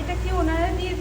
এটা কি ওনারা দিয়ে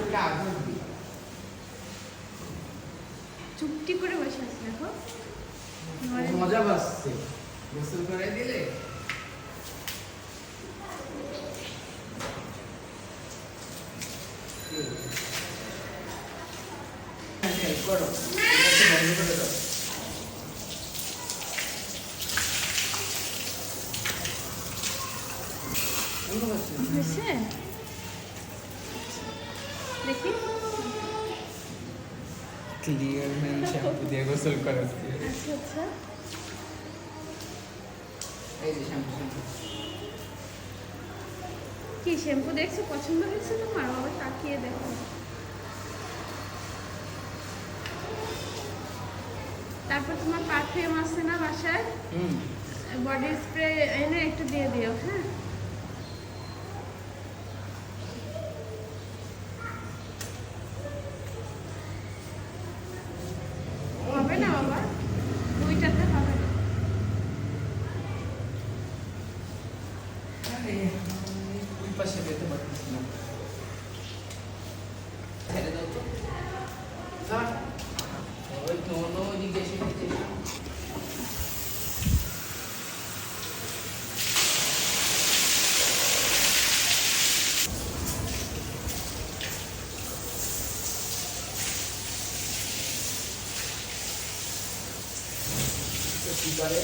উঠে আগুন দিই চুপটি করে বসে আছে দেখো। মজা পাচ্ছে। গোসল করে দিলে করো। বন্ধ করে দাও। দেখি। ক্লিয়ার ম্যান শ্যাম্পু দিয়ে গোসল করাচ্ছি আচ্ছা আচ্ছা। এই যে শ্যাম্পু শ্যাম্পু। কি শ্যাম্পু দেখছ? পছন্দ হয়েছে তোমার? বাবা তাকিয়ে দেখো। তারপর তোমার পারফিউম আছে না বাসায়? হুম। বডি স্প্রে এনে একটু দিয়ে দিও হ্যাঁ? হবে না বাবা? দুইটাতে হবে না। পাশে পেতে পারতেছি না। কি করে?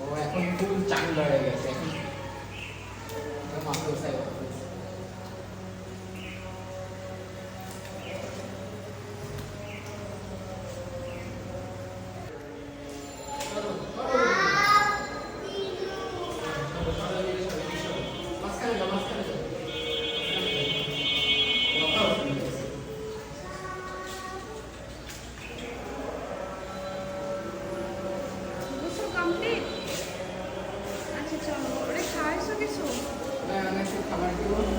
ও এখন খুব চাঙ্গা হয়ে গেছে। আচ্ছা চলো ওরে